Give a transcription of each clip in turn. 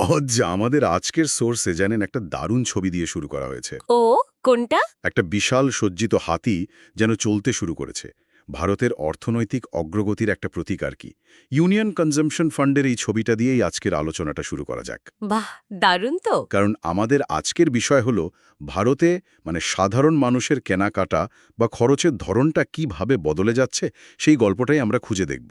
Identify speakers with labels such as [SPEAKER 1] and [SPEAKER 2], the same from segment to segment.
[SPEAKER 1] অজ আমাদের আজকের সোর্সে জানেন একটা দারুণ ছবি দিয়ে শুরু করা হয়েছে।
[SPEAKER 2] ও কোনটা?
[SPEAKER 1] একটা বিশাল সজ্জিত হাতি যেন চলতে শুরু করেছে। ভারতের অর্থনৈতিক অগ্রগতির একটা প্রতীক আর কি। ইউনিয়ন কনজামশন ফান্ডের এই ছবিটা দিয়েই আজকের আলোচনাটা শুরু করা যাক।
[SPEAKER 2] বাহ দারুণ তো।
[SPEAKER 1] কারণ আমাদের আজকের বিষয় হলো ভারতে মানে সাধারণ মানুষের কেনাকাটা বা খরচের ধরনটা কীভাবে বদলে যাচ্ছে সেই গল্পটাই আমরা খুঁজে দেখব।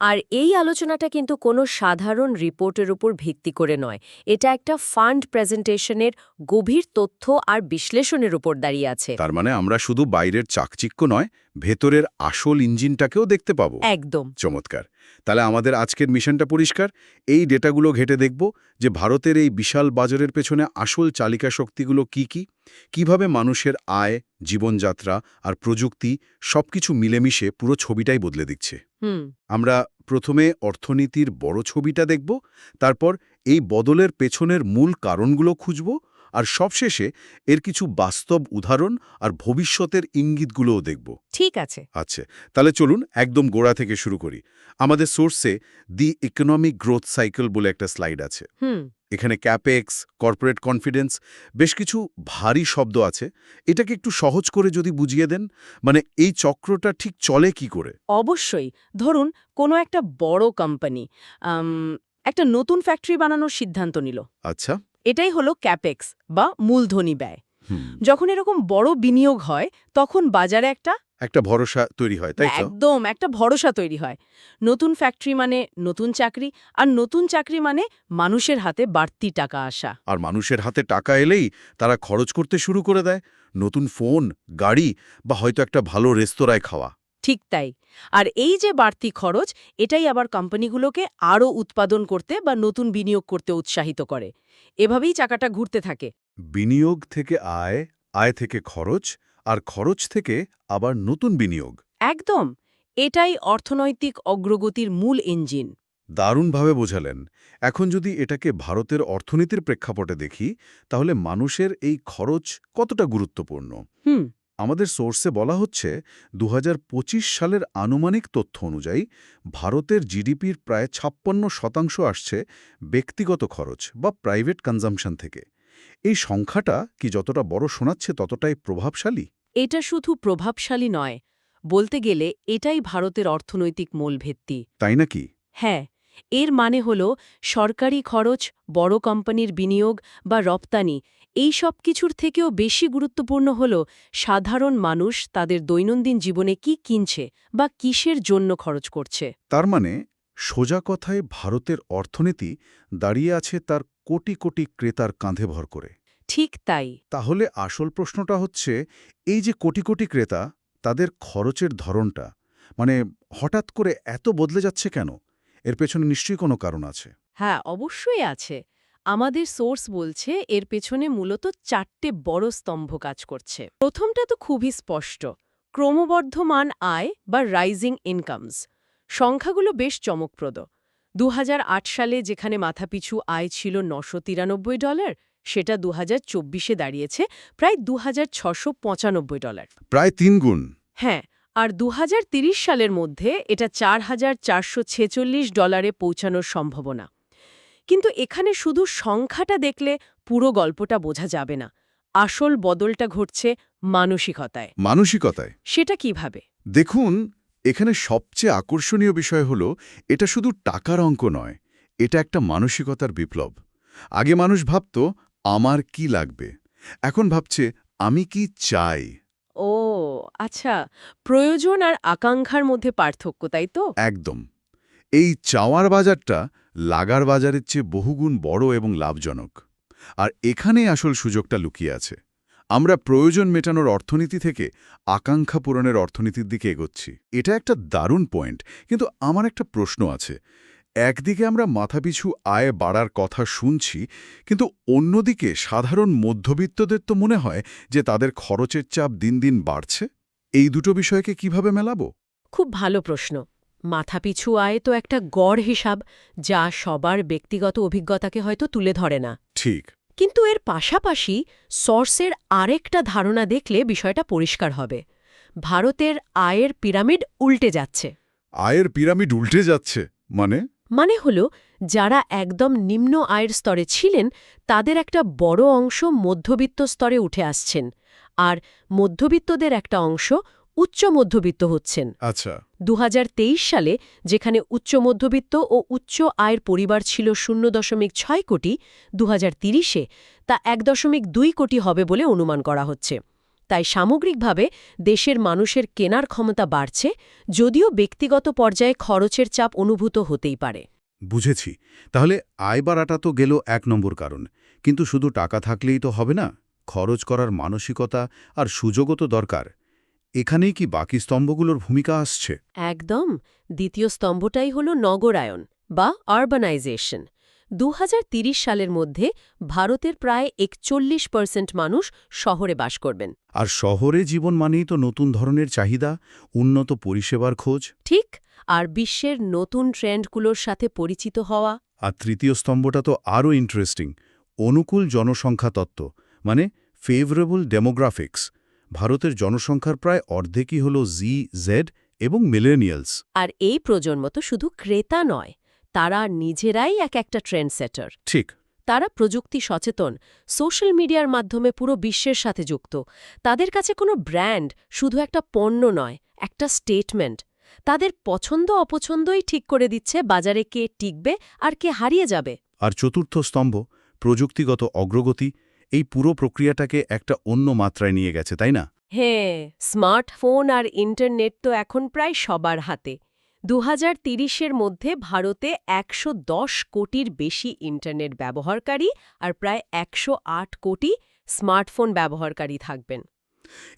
[SPEAKER 2] আর এই আলোচনাটা কিন্তু কোনো সাধারণ রিপোর্টের উপর ভিত্তি করে নয়। এটা একটা ফান্ড প্রেজেন্টেশনের গভীর তথ্য আর বিশ্লেষণের উপর দাঁড়িয়ে আছে।
[SPEAKER 1] তার মানে আমরা শুধু বাইরের চাকচিক্য নয় ভেতরের আসল ইঞ্জিনটাকেও দেখতে পাবো।
[SPEAKER 2] একদম।
[SPEAKER 1] চমৎকার। তাহলে আমাদের আজকের মিশনটা পরিষ্কার? এই ডেটাগুলো ঘেটে দেখব যে ভারতের এই বিশাল বাজারের পেছনে আসল চালিকা শক্তিগুলো কি কি? কীভাবে মানুষের আয় জীবনযাত্রা আর প্রযুক্তি সবকিছু মিলেমিশে পুরো ছবিটাই বদলে দিচ্ছে। আমরা প্রথমে অর্থনীতির বড় ছবিটা দেখব তারপর এই বদলের পেছনের মূল কারণগুলো খুঁজব আর সবশেষে এর কিছু বাস্তব উদাহরণ আর ভবিষ্যতের ইঙ্গিতগুলোও দেখব।
[SPEAKER 2] ঠিক আছে।
[SPEAKER 1] আচ্ছা তাহলে চলুন একদম গোড়া থেকে শুরু করি। আমাদের সোর্সে দি ইকোনমিক গ্রোথ সাইকেল বলে একটা স্লাইড আছে।
[SPEAKER 2] হুম।
[SPEAKER 1] এখানে ক্যাপেক্স কর্পোরেট কনফিডেন্স বেশ কিছু ভারী শব্দ আছে। এটাকে একটু সহজ করে যদি বুঝিয়ে দেন মানে এই চক্রটা ঠিক চলে কি করে?
[SPEAKER 3] অবশ্যই। ধরুন কোনো একটা বড় কোম্পানি একটা নতুন ফ্যাক্টরি বানানোর সিদ্ধান্ত নিল।
[SPEAKER 1] আচ্ছা।
[SPEAKER 3] এটাই হলো ক্যাপেক্স বা মূলধনী ব্যয়। যখন এরকম বড় বিনিয়োগ হয় তখন বাজারে একটা
[SPEAKER 1] একটা ভরসা তৈরি হয় তাই
[SPEAKER 3] একদম একটা ভরসা তৈরি হয়। নতুন ফ্যাক্টরি মানে নতুন চাকরি আর নতুন চাকরি মানে মানুষের হাতে বাড়তি টাকা আসা।
[SPEAKER 1] আর মানুষের হাতে টাকা এলেই তারা খরচ করতে শুরু করে দেয়। নতুন ফোন গাড়ি বা হয়তো একটা ভালো রেস্তোরাঁয় খাওয়া।
[SPEAKER 3] ঠিক তাই। আর এই যে বাড়তি খরচ এটাই আবার কোম্পানিগুলোকে আরও উৎপাদন করতে বা নতুন বিনিয়োগ করতে উৎসাহিত করে। এভাবেই চাকাটা ঘুরতে থাকে।
[SPEAKER 1] বিনিয়োগ থেকে আয় আয় থেকে খরচ আর খরচ থেকে আবার নতুন বিনিয়োগ।
[SPEAKER 3] একদম! এটাই অর্থনৈতিক অগ্রগতির মূল ইঞ্জিন।
[SPEAKER 1] দারুণভাবে বোঝালেন। এখন যদি এটাকে ভারতের অর্থনীতির প্রেক্ষাপটে দেখি তাহলে মানুষের এই খরচ কতটা গুরুত্বপূর্ণ?
[SPEAKER 3] হুম।
[SPEAKER 1] আমাদের সোর্সে বলা হচ্ছে দু হাজার পঁচিশ সালের আনুমানিক তথ্য অনুযায়ী ভারতের জিডিপির প্রায় ছাপ্পান্ন শতাংশ আসছে ব্যক্তিগত খরচ বা প্রাইভেট কনজামশন থেকে। এই সংখ্যাটা কি যতটা বড় শোনাচ্ছে ততটাই প্রভাবশালী?
[SPEAKER 3] এটা শুধু প্রভাবশালী নয় বলতে গেলে এটাই ভারতের অর্থনৈতিক মূল ভিত্তি
[SPEAKER 1] তাই নাকি?
[SPEAKER 3] হ্যাঁ এর মানে হল সরকারি খরচ বড় কোম্পানির বিনিয়োগ বা রপ্তানি এই সব কিছুর থেকেও বেশি গুরুত্বপূর্ণ হল সাধারণ মানুষ তাদের দৈনন্দিন জীবনে কি কিনছে বা কিসের জন্য খরচ করছে।
[SPEAKER 1] তার মানে সোজা কথায় ভারতের অর্থনীতি দাঁড়িয়ে আছে তার কোটি কোটি ক্রেতার কাঁধে ভর করে।
[SPEAKER 3] ঠিক তাই।
[SPEAKER 1] তাহলে আসল প্রশ্নটা হচ্ছে এই যে কোটি কোটি ক্রেতা তাদের খরচের ধরনটা মানে হঠাৎ করে এত বদলে যাচ্ছে কেন? এর পেছনে নিশ্চয়ই কোনো কারণ আছে।
[SPEAKER 3] হ্যাঁ অবশ্যই আছে। আমাদের সোর্স বলছে এর পেছনে মূলত চারটে বড় স্তম্ভ কাজ করছে। প্রথমটা তো খুবই স্পষ্ট ক্রমবর্ধমান আয় বা রাইজিং ইনকামস সংখ্যাগুলো বেশ চমকপ্রদ। দু হাজার আট সালে যেখানে মাথাপিছু আয় ছিল নশো তিরানব্বই ডলার সেটা দু হাজার চব্বিশে দাঁড়িয়েছে প্রায় দু পঁচানব্বই ডলার।
[SPEAKER 1] প্রায় তিন গুণ
[SPEAKER 3] হ্যাঁ আর দু সালের মধ্যে এটা চার হাজার চারশো ছেচল্লিশ ডলারে পৌঁছানোর সম্ভাবনা। কিন্তু এখানে শুধু সংখ্যাটা দেখলে পুরো গল্পটা বোঝা যাবে না। আসল বদলটা ঘটছে মানসিকতায়।
[SPEAKER 1] মানসিকতায়?
[SPEAKER 3] সেটা কীভাবে?
[SPEAKER 1] দেখুন এখানে সবচেয়ে আকর্ষণীয় বিষয় হল এটা শুধু টাকার অঙ্ক নয় এটা একটা মানসিকতার বিপ্লব। আগে মানুষ ভাবত আমার কি লাগবে? এখন ভাবছে আমি কি চাই?
[SPEAKER 3] ও আচ্ছা প্রয়োজন আর আকাঙ্ক্ষার মধ্যে পার্থক্য, তাই তো?
[SPEAKER 1] একদম। এই চাওয়ার বাজারটা লাগার বাজারের চেয়ে বহুগুণ বড় এবং লাভজনক। আর এখানেই আসল সুযোগটা লুকিয়ে আছে। আমরা প্রয়োজন মেটানোর অর্থনীতি থেকে আকাঙ্ক্ষা পূরণের অর্থনীতির দিকে এগোচ্ছি। এটা একটা দারুণ পয়েন্ট, কিন্তু আমার একটা প্রশ্ন আছে। একদিকে আমরা মাথাপিছু আয় বাড়ার কথা শুনছি কিন্তু অন্যদিকে সাধারণ মধ্যবিত্তদের তো মনে হয় যে তাদের খরচের চাপ দিন দিন বাড়ছে। এই দুটো বিষয়কে কীভাবে মেলাবো?
[SPEAKER 3] খুব ভালো প্রশ্ন। মাথাপিছু আয় তো একটা গড় হিসাব যা সবার ব্যক্তিগত অভিজ্ঞতাকে হয়তো তুলে ধরে না।
[SPEAKER 1] ঠিক।
[SPEAKER 3] কিন্তু এর পাশাপাশি সর্সের আরেকটা ধারণা দেখলে বিষয়টা পরিষ্কার হবে। ভারতের আয়ের পিরামিড উল্টে যাচ্ছে।
[SPEAKER 1] আয়ের পিরামিড উল্টে যাচ্ছে মানে?
[SPEAKER 3] মানে হল যারা একদম নিম্ন আয়ের স্তরে ছিলেন তাদের একটা বড় অংশ মধ্যবিত্ত স্তরে উঠে আসছেন আর মধ্যবিত্তদের একটা অংশ উচ্চ মধ্যবিত্ত হচ্ছেন।
[SPEAKER 1] আচ্ছা।
[SPEAKER 3] দু হাজার তেইশ সালে যেখানে উচ্চ মধ্যবিত্ত ও উচ্চ আয়ের পরিবার ছিল শূন্য দশমিক ছয় কোটি দু তিরিশে তা এক দশমিক দুই কোটি হবে বলে অনুমান করা হচ্ছে। তাই সামগ্রিকভাবে দেশের মানুষের কেনার ক্ষমতা বাড়ছে যদিও ব্যক্তিগত পর্যায়ে খরচের চাপ অনুভূত হতেই পারে।
[SPEAKER 1] বুঝেছি। তাহলে আয় বাড়াটা তো গেল এক নম্বর কারণ। কিন্তু শুধু টাকা থাকলেই তো হবে না খরচ করার মানসিকতা আর সুযোগও তো দরকার। এখানেই কি বাকি স্তম্ভগুলোর ভূমিকা আসছে?
[SPEAKER 3] একদম। দ্বিতীয় স্তম্ভটাই হল নগরায়ন বা আরবানাইজেশন। দু সালের মধ্যে ভারতের প্রায় একচল্লিশ পার্সেন্ট মানুষ শহরে বাস করবেন।
[SPEAKER 1] আর শহরে জীবন মানেই তো নতুন ধরনের চাহিদা উন্নত পরিষেবার খোঁজ।
[SPEAKER 3] ঠিক আর বিশ্বের নতুন ট্রেন্ডগুলোর সাথে পরিচিত হওয়া।
[SPEAKER 1] আর তৃতীয় স্তম্ভটা তো আরও ইন্টারেস্টিং অনুকূল জনসংখ্যা তত্ত্ব মানে ফেভারেবল ডেমোগ্রাফিক্স ভারতের জনসংখ্যার প্রায় অর্ধেকই হল জি জেড এবং মিলেনিয়ালস
[SPEAKER 3] আর এই প্রজন্ম তো শুধু ক্রেতা নয় তারা নিজেরাই এক একটা ট্রেন্ড সেটার
[SPEAKER 1] ঠিক।
[SPEAKER 3] তারা প্রযুক্তি সচেতন সোশ্যাল মিডিয়ার মাধ্যমে পুরো বিশ্বের সাথে যুক্ত। তাদের কাছে কোনো ব্র্যান্ড শুধু একটা পণ্য নয় একটা স্টেটমেন্ট। তাদের পছন্দ অপছন্দই ঠিক করে দিচ্ছে বাজারে কে টিকবে আর কে হারিয়ে যাবে।
[SPEAKER 1] আর চতুর্থ স্তম্ভ প্রযুক্তিগত অগ্রগতি এই পুরো প্রক্রিয়াটাকে একটা অন্য মাত্রায় নিয়ে গেছে তাই না?
[SPEAKER 3] হ্যাঁ স্মার্টফোন আর ইন্টারনেট তো এখন প্রায় সবার হাতে। দু হাজার তিরিশের মধ্যে ভারতে একশো দশ কোটির বেশি ইন্টারনেট ব্যবহারকারী আর প্রায় একশো আট কোটি স্মার্টফোন ব্যবহারকারী থাকবেন।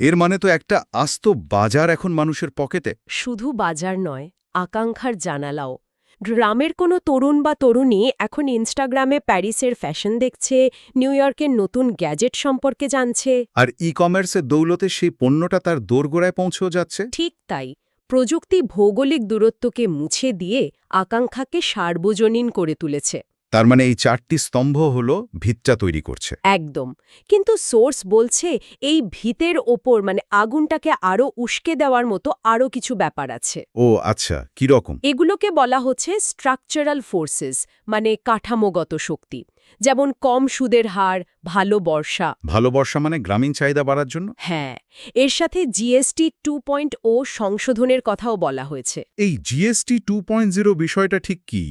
[SPEAKER 1] এর মানে তো একটা আস্ত বাজার এখন মানুষের পকেটে।
[SPEAKER 3] শুধু বাজার নয় আকাঙ্ক্ষার জানালাও। গ্রামের কোনো তরুণ বা তরুণী এখন ইনস্টাগ্রামে প্যারিসের ফ্যাশন দেখছে নিউ ইয়র্কের নতুন গ্যাজেট সম্পর্কে জানছে।
[SPEAKER 1] আর ই কমার্সের দৌলতে সেই পণ্যটা তার দোরগোড়ায় পৌঁছেও যাচ্ছে।
[SPEAKER 3] ঠিক তাই। প্রযুক্তি ভৌগোলিক দূরত্বকে মুছে দিয়ে আকাঙ্ক্ষাকে সার্বজনীন করে তুলেছে।
[SPEAKER 1] তার মানে এই চারটি স্তম্ভ হল ভিতটা তৈরি করছে।
[SPEAKER 3] একদম। কিন্তু সোর্স বলছে এই ভিতের ওপর মানে আগুনটাকে আরও উস্কে দেওয়ার মতো আরও কিছু ব্যাপার আছে।
[SPEAKER 1] ও আচ্ছা কীরকম
[SPEAKER 3] এগুলোকে বলা হচ্ছে স্ট্রাকচারাল ফোর্সেস মানে কাঠামোগত শক্তি। যেমন কম সুদের হার ভালো বর্ষা।
[SPEAKER 1] ভালো বর্ষা মানে গ্রামীণ চাহিদা বাড়ার জন্য?
[SPEAKER 3] হ্যাঁ এর সাথে জিএসটি টু পয়েন্ট ও সংশোধনের কথাও বলা হয়েছে।
[SPEAKER 1] এই জিএসটি টু পয়েন্ট জিরো বিষয়টা ঠিক কি?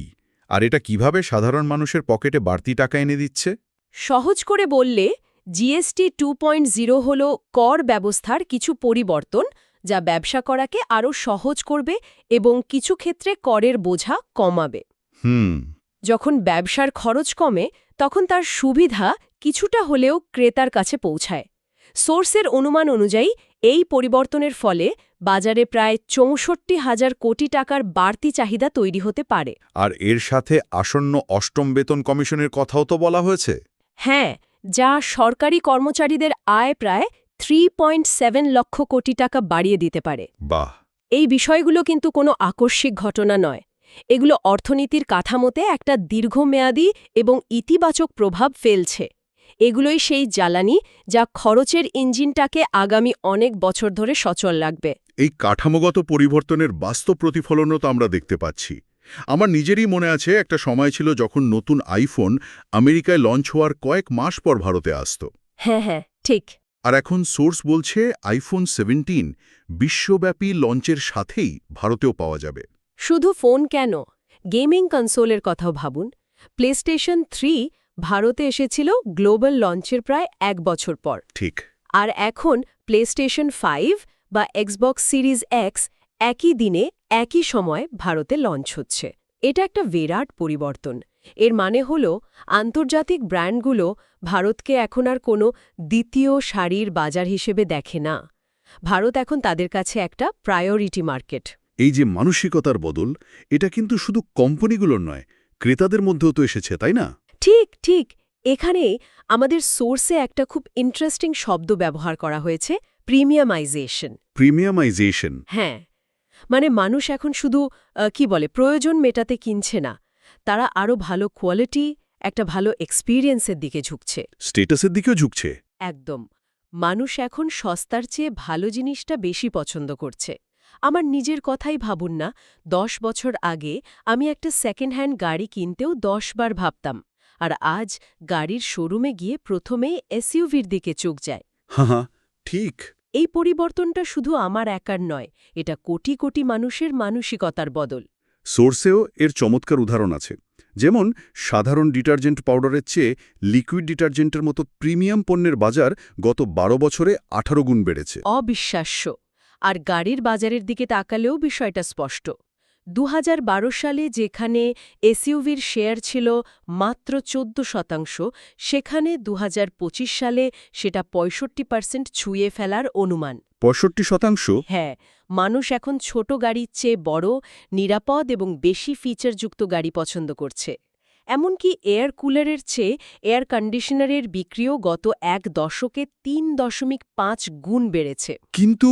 [SPEAKER 1] আর এটা কীভাবে সাধারণ মানুষের পকেটে বাড়তি টাকা এনে দিচ্ছে?
[SPEAKER 3] সহজ করে বললে জিএসটি টু পয়েন্ট জিরো হল কর ব্যবস্থার কিছু পরিবর্তন যা ব্যবসা করাকে আরও সহজ করবে এবং কিছু ক্ষেত্রে করের বোঝা কমাবে।
[SPEAKER 1] হুম।
[SPEAKER 3] যখন ব্যবসার খরচ কমে তখন তার সুবিধা কিছুটা হলেও ক্রেতার কাছে পৌঁছায়। সোর্সের অনুমান অনুযায়ী এই পরিবর্তনের ফলে বাজারে প্রায় চৌষট্টি হাজার কোটি টাকার বাড়তি চাহিদা তৈরি হতে পারে।
[SPEAKER 1] আর এর সাথে আসন্ন অষ্টম বেতন কমিশনের কথাও তো বলা হয়েছে।
[SPEAKER 3] হ্যাঁ যা সরকারি কর্মচারীদের আয় প্রায় three point seven lakh crore টাকা বাড়িয়ে দিতে পারে।
[SPEAKER 1] বাহ!
[SPEAKER 3] এই বিষয়গুলো কিন্তু কোনো আকস্মিক ঘটনা নয়। এগুলো অর্থনীতির কাঠামোতে একটা দীর্ঘমেয়াদী এবং ইতিবাচক প্রভাব ফেলছে। এগুলোই সেই জ্বালানি যা খরচের ইঞ্জিনটাকে আগামী অনেক বছর ধরে সচল রাখবে।
[SPEAKER 1] এই কাঠামোগত পরিবর্তনের বাস্তব প্রতিফলনও তো আমরা দেখতে পাচ্ছি। আমার নিজেরই মনে আছে একটা সময় ছিল যখন নতুন আইফোন আমেরিকায় লঞ্চ হওয়ার কয়েক মাস পর ভারতে আসত।
[SPEAKER 3] হ্যাঁ হ্যাঁ ঠিক।
[SPEAKER 1] আর এখন সোর্স বলছে আইফোন সেভেন্টিন বিশ্বব্যাপী লঞ্চের সাথেই ভারতেও পাওয়া যাবে।
[SPEAKER 3] শুধু ফোন কেন? গেমিং কনসোলের কথাও ভাবুন। প্লেস্টেশন থ্রি ভারতে এসেছিল গ্লোবাল লঞ্চের প্রায় এক বছর পর।
[SPEAKER 1] ঠিক।
[SPEAKER 3] আর এখন প্লেস্টেশন ফাইভ বা এক্সবক্স সিরিজ এক্স একই দিনে একই সময় ভারতে লঞ্চ হচ্ছে। এটা একটা বিরাট পরিবর্তন। এর মানে হল আন্তর্জাতিক ব্র্যান্ডগুলো ভারতকে এখন আর কোনো দ্বিতীয় শাড়ির বাজার হিসেবে দেখে না। ভারত এখন তাদের কাছে একটা প্রায়োরিটি মার্কেট
[SPEAKER 1] এই যে মানসিকতার বদল এটা কিন্তু শুধু কোম্পানিগুলোর নয় ক্রেতাদের মধ্যেও তো এসেছে তাই না?
[SPEAKER 3] ঠিক ঠিক। এখানে আমাদের সোর্সে একটা খুব ইন্টারেস্টিং শব্দ ব্যবহার করা হয়েছে প্রিমিয়ামাইজেশন
[SPEAKER 1] প্রিমিয়ামাইজেশন
[SPEAKER 3] হ্যাঁ। মানে মানুষ এখন শুধু কি বলে প্রয়োজন মেটাতে কিনছে না। তারা আরও ভালো কোয়ালিটি একটা ভালো এক্সপিরিয়েন্সের দিকে ঝুঁকছে।
[SPEAKER 1] স্টেটাসের দিকেও ঝুঁকছে।
[SPEAKER 3] একদম। মানুষ এখন সস্তার চেয়ে ভালো জিনিসটা বেশি পছন্দ করছে। আমার নিজের কথাই ভাবুন না দশ বছর আগে আমি একটা সেকেন্ড হ্যান্ড গাড়ি কিনতেও দশ বার ভাবতাম। আর আজ গাড়ির শোরুমে গিয়ে প্রথমেই এসইউভির দিকে চোখ যায়।
[SPEAKER 1] হ্যাঁ ঠিক।
[SPEAKER 3] এই পরিবর্তনটা শুধু আমার একার নয় এটা কোটি কোটি মানুষের মানসিকতার বদল।
[SPEAKER 1] সোর্সেও এর চমৎকার উদাহরণ আছে। যেমন সাধারণ ডিটারজেন্ট পাউডারের চেয়ে লিকুইড ডিটারজেন্টের মতো প্রিমিয়াম পণ্যের বাজার গত বারো বছরে আঠারো গুণ বেড়েছে।
[SPEAKER 3] অবিশ্বাস্য। আর গাড়ির বাজারের দিকে তাকালেও বিষয়টা স্পষ্ট। দু হাজার বারো সালে যেখানে এসইউভির শেয়ার ছিল মাত্র চোদ্দ শতাংশ সেখানে দু হাজার পঁচিশ সালে সেটা পঁয়ষট্টি পার্সেন্ট ছুঁয়ে ফেলার অনুমান।
[SPEAKER 1] পঁয়ষট্টি শতাংশ?
[SPEAKER 3] হ্যাঁ মানুষ এখন ছোট গাড়ির চেয়ে বড় নিরাপদ এবং বেশি ফিচারযুক্ত গাড়ি পছন্দ করছে। এমনকি এয়ার কুলারের চেয়ে এয়ার কন্ডিশনারের বিক্রিও গত এক দশকে তিন দশমিক পাঁচ গুণ বেড়েছে।
[SPEAKER 1] কিন্তু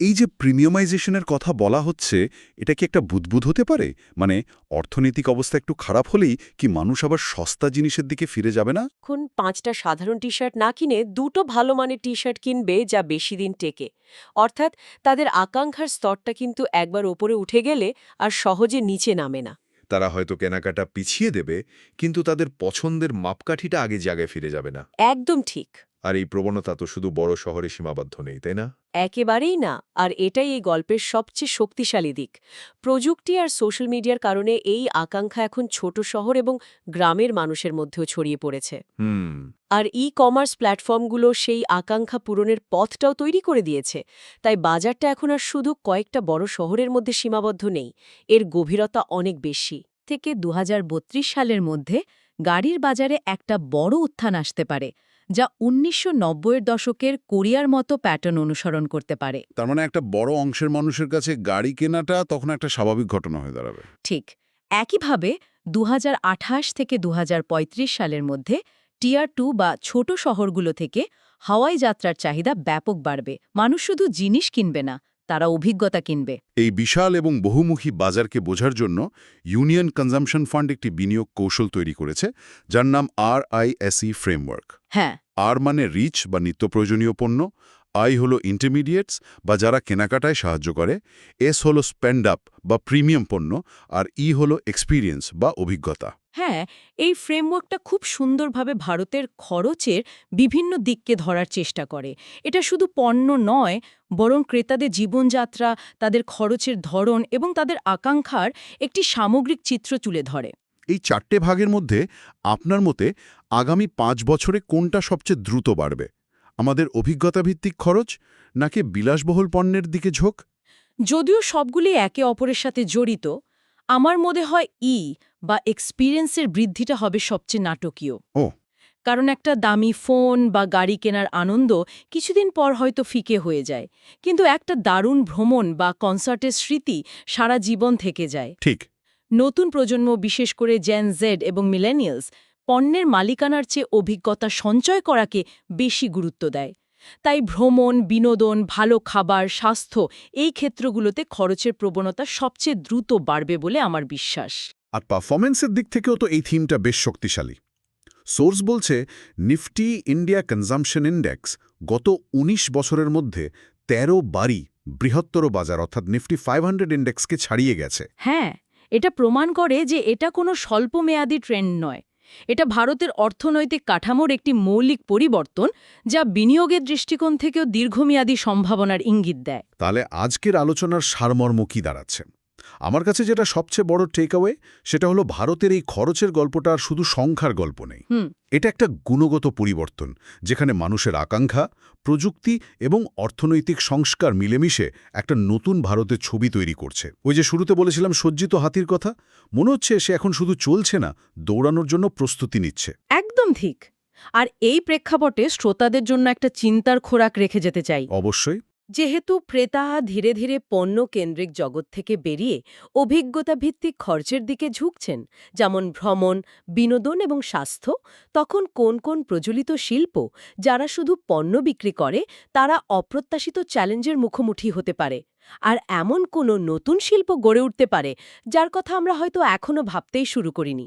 [SPEAKER 1] এই যে প্রিমিয়ামাইজেশনের কথা বলা হচ্ছে এটা কি একটা বুদবুদ হতে পারে? মানে অর্থনৈতিক অবস্থা একটু খারাপ হলেই কি মানুষ আবার সস্তা জিনিসের দিকে ফিরে যাবে না?
[SPEAKER 3] এখন পাঁচটা সাধারণ টি শার্ট না কিনে দুটো ভালো মানের টি শার্ট কিনবে যা বেশি দিন টেকে। অর্থাৎ তাদের আকাঙ্ক্ষার স্তরটা কিন্তু একবার ওপরে উঠে গেলে আর সহজে নিচে নামে না।
[SPEAKER 4] তারা হয়তো কেনাকাটা পিছিয়ে দেবে কিন্তু তাদের পছন্দের মাপকাঠিটা আগে জায়গায় ফিরে যাবে না।
[SPEAKER 3] একদম ঠিক।
[SPEAKER 4] আর এই প্রবণতা তো শুধু বড় শহরে সীমাবদ্ধ নেই তাই না?
[SPEAKER 3] একেবারেই না আর এটাই এই গল্পের সবচেয়ে শক্তিশালী দিক। প্রযুক্তি আর সোশ্যাল মিডিয়ার কারণে এই আকাঙ্ক্ষা এখন ছোট শহর এবং গ্রামের মানুষের মধ্যেও ছড়িয়ে পড়েছে। আর ই কমার্স প্ল্যাটফর্মগুলো সেই আকাঙ্ক্ষা পূরণের পথটাও তৈরি করে দিয়েছে। তাই বাজারটা এখন আর শুধু কয়েকটা বড় শহরের মধ্যে সীমাবদ্ধ নেই এর গভীরতা অনেক বেশি।
[SPEAKER 5] থেকে দু হাজার বত্রিশ সালের মধ্যে গাড়ির বাজারে একটা বড় উত্থান আসতে পারে যা উনিশশো এর দশকের কোরিয়ার মতো প্যাটার্ন অনুসরণ করতে পারে।
[SPEAKER 1] তার মানে একটা বড় অংশের মানুষের কাছে গাড়ি কেনাটা তখন একটা স্বাভাবিক ঘটনা হয়ে দাঁড়াবে।
[SPEAKER 5] ঠিক। একইভাবে দু হাজার আঠাশ থেকে দু হাজার পঁয়ত্রিশ সালের মধ্যে টিয়ার টু বা ছোট শহরগুলো থেকে হাওয়াই যাত্রার চাহিদা ব্যাপক বাড়বে। মানুষ শুধু জিনিস কিনবে না তারা অভিজ্ঞতা কিনবে।
[SPEAKER 1] এই বিশাল এবং বহুমুখী বাজারকে বোঝার জন্য ইউনিয়ন কনজামশন ফান্ড একটি বিনিয়োগ কৌশল তৈরি করেছে যার নাম আর ফ্রেমওয়ার্ক
[SPEAKER 5] হ্যাঁ।
[SPEAKER 1] আর মানে রিচ বা নিত্য প্রয়োজনীয় পণ্য আই হলো ইন্টারমিডিয়েটস বা যারা কেনাকাটায় সাহায্য করে এস হলো স্পেন্ড আপ বা প্রিমিয়াম পণ্য আর ই হলো এক্সপিরিয়েন্স বা অভিজ্ঞতা।
[SPEAKER 5] হ্যাঁ এই ফ্রেমওয়ার্কটা খুব সুন্দরভাবে ভারতের খরচের বিভিন্ন দিককে ধরার চেষ্টা করে। এটা শুধু পণ্য নয় বরং ক্রেতাদের জীবনযাত্রা তাদের খরচের ধরন এবং তাদের আকাঙ্ক্ষার একটি সামগ্রিক চিত্র তুলে ধরে।
[SPEAKER 1] এই চারটে ভাগের মধ্যে আপনার মতে আগামী পাঁচ বছরে কোনটা সবচেয়ে দ্রুত বাড়বে? আমাদের অভিজ্ঞতাভিত্তিক খরচ নাকি বিলাসবহুল পণ্যের দিকে ঝোঁক?
[SPEAKER 5] যদিও সবগুলি একে অপরের সাথে জড়িত আমার মনে হয় ই বা এক্সপিরিয়েন্সের বৃদ্ধিটা হবে সবচেয়ে নাটকীয়।
[SPEAKER 1] ও।
[SPEAKER 5] কারণ একটা দামি ফোন বা গাড়ি কেনার আনন্দ কিছুদিন পর হয়তো ফিকে হয়ে যায় কিন্তু একটা দারুণ ভ্রমণ বা কনসার্টের স্মৃতি সারা জীবন থেকে যায়।
[SPEAKER 1] ঠিক।
[SPEAKER 5] নতুন প্রজন্ম বিশেষ করে জেন জেড এবং মিলেনিয়ালস পণ্যের মালিকানার চেয়ে অভিজ্ঞতা সঞ্চয় করাকে বেশি গুরুত্ব দেয়। তাই ভ্রমণ বিনোদন ভালো খাবার স্বাস্থ্য এই ক্ষেত্রগুলোতে খরচের প্রবণতা সবচেয়ে দ্রুত বাড়বে বলে আমার বিশ্বাস।
[SPEAKER 1] আর পারফরমেন্সের দিক থেকেও তো এই থিমটা বেশ শক্তিশালী। সোর্স বলছে নিফটি ইন্ডিয়া কনজামশন ইন্ডেক্স গত ১৯ বছরের মধ্যে ১৩ বারই বৃহত্তর বাজার অর্থাৎ নিফটি ফাইভ হান্ড্রেড ইন্ডেক্সকে ছাড়িয়ে গেছে।
[SPEAKER 5] হ্যাঁ এটা প্রমাণ করে যে এটা কোনো স্বল্পমেয়াদী ট্রেন্ড নয়। এটা ভারতের অর্থনৈতিক কাঠামোর একটি মৌলিক পরিবর্তন যা বিনিয়োগের দৃষ্টিকোণ থেকেও দীর্ঘমেয়াদী সম্ভাবনার ইঙ্গিত দেয়।
[SPEAKER 1] তাহলে আজকের আলোচনার সারমর্ম কি দাঁড়াচ্ছে? আমার কাছে যেটা সবচেয়ে বড় টেকঅ্যাওয়ে সেটা হলো ভারতের এই খরচের গল্পটা আর শুধু সংখ্যার গল্প নেই। এটা একটা গুণগত পরিবর্তন যেখানে মানুষের আকাঙ্ক্ষা প্রযুক্তি এবং অর্থনৈতিক সংস্কার মিলেমিশে একটা নতুন ভারতের ছবি তৈরি করছে। ওই যে শুরুতে বলেছিলাম সজ্জিত হাতির কথা মনে হচ্ছে সে এখন শুধু চলছে না দৌড়ানোর জন্য প্রস্তুতি নিচ্ছে।
[SPEAKER 5] একদম ঠিক। আর এই প্রেক্ষাপটে শ্রোতাদের জন্য একটা চিন্তার খোরাক রেখে যেতে চাই।
[SPEAKER 1] অবশ্যই।
[SPEAKER 3] যেহেতু ক্রেতা ধীরে ধীরে পণ্য কেন্দ্রিক জগৎ থেকে বেরিয়ে অভিজ্ঞতা ভিত্তিক খরচের দিকে ঝুঁকছেন, যেমন ভ্রমণ, বিনোদন এবং স্বাস্থ্য, তখন কোন কোন প্রচলিত শিল্প যারা শুধু পণ্য বিক্রি করে, তারা অপ্রত্যাশিত চ্যালেঞ্জের মুখোমুখি হতে পারে? আর এমন কোনো নতুন শিল্প গড়ে উঠতে পারে, যার কথা আমরা হয়তো এখনও ভাবতেই শুরু করিনি।